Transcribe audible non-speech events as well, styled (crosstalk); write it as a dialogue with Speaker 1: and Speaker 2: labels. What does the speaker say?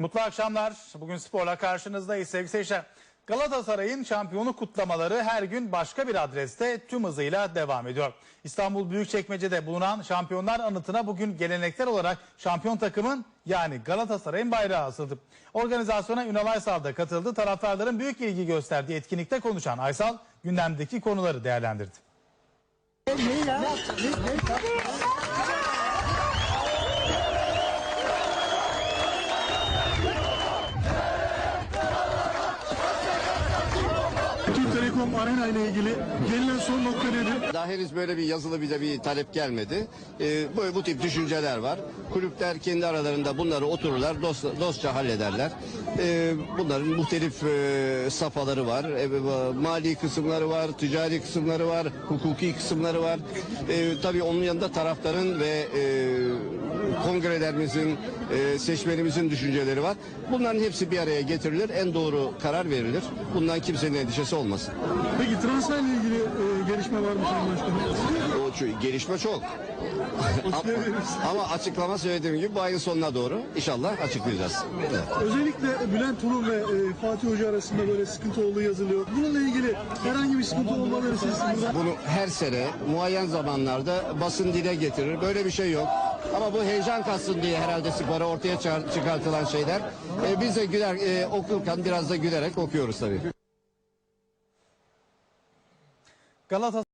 Speaker 1: Mutlu akşamlar. Bugün sporla karşınızdayız sevgili seyirciler. Galatasaray'ın şampiyonluk kutlamaları her gün başka bir adreste tüm hızıyla devam ediyor. İstanbul Büyükçekmece'de bulunan Şampiyonlar Anıtı'na bugün geleneksel olarak şampiyon takımın yani Galatasaray'ın bayrağı asıldı. Organizasyona Ünal Aysal da katıldı. Taraftarların büyük ilgi gösterdiği etkinlikte konuşan Aysal gündemdeki konuları değerlendirdi.
Speaker 2: Türk Telekom Arena ile ilgili gelinen son nokta nedir?
Speaker 3: Daha henüz böyle bir yazılı bize bir talep gelmedi. Ee, böyle bu tip düşünceler var. Kulüpler kendi aralarında bunları otururlar, dost, dostça hallederler. Ee, bunların muhtelif e, safhaları var. E, e, mali kısımları var, ticari kısımları var, hukuki kısımları var. Ee, tabii onun yanında taraftarın ve e, kongrelerimizin, e, seçmenimizin düşünceleri var. Bunların hepsi bir araya getirilir, en doğru karar verilir. Bundan kimsenin endişesi olmasın.
Speaker 2: Peki transferle ilgili e, gelişme var mı Sayın Başkanım?
Speaker 3: O ço- gelişme çok. (laughs) ama, ama açıklama söylediğim gibi bu ayın sonuna doğru inşallah açıklayacağız. Evet.
Speaker 2: Özellikle Bülent Tulum ve e, Fatih Hoca arasında böyle sıkıntı olduğu yazılıyor. Bununla ilgili herhangi bir sıkıntı olmaları siz
Speaker 3: Bunu her sene muayyen zamanlarda basın dile getirir. Böyle bir şey yok. Ama bu heyecan katsın diye herhalde spora ortaya çıkar- çıkartılan şeyler. E, biz de güler, e, okurken biraz da gülerek okuyoruz tabii.
Speaker 1: Galatasaray